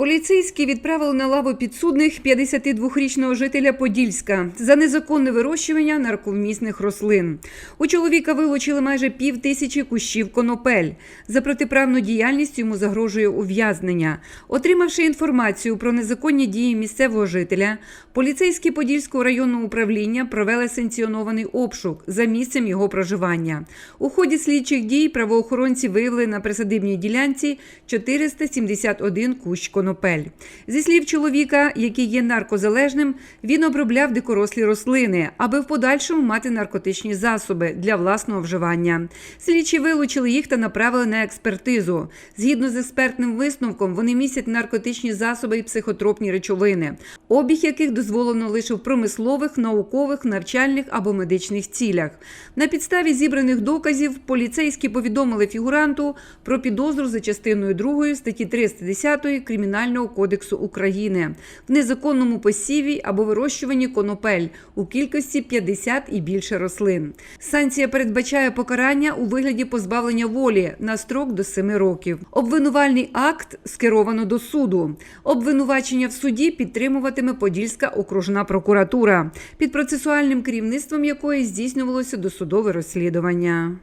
Поліцейські відправили на лаву підсудних 52-річного жителя Подільська за незаконне вирощування нарковмісних рослин. У чоловіка вилучили майже пів тисячі кущів конопель. За протиправну діяльність йому загрожує ув'язнення. Отримавши інформацію про незаконні дії місцевого жителя, поліцейські Подільського районного управління провели санкціонований обшук за місцем його проживання. У ході слідчих дій правоохоронці виявили на присадибній ділянці 471 кущ конопель. Зі слів чоловіка, який є наркозалежним, він обробляв дикорослі рослини, аби в подальшому мати наркотичні засоби для власного вживання. Слідчі вилучили їх та направили на експертизу. Згідно з експертним висновком, вони містять наркотичні засоби і психотропні речовини, обіг яких дозволено лише в промислових, наукових, навчальних або медичних цілях. На підставі зібраних доказів поліцейські повідомили фігуранту про підозру за частиною 2 статті 310 Кримінального кодексу України в незаконному посіві або вирощуванні конопель у кількості 50 і більше рослин. Санкція передбачає покарання у вигляді позбавлення волі на строк до 7 років. Обвинувальний акт скеровано до суду. Обвинувачення в суді підтримуватиме Подільська окружна прокуратура, під процесуальним керівництвом якої здійснювалося досудове розслідування.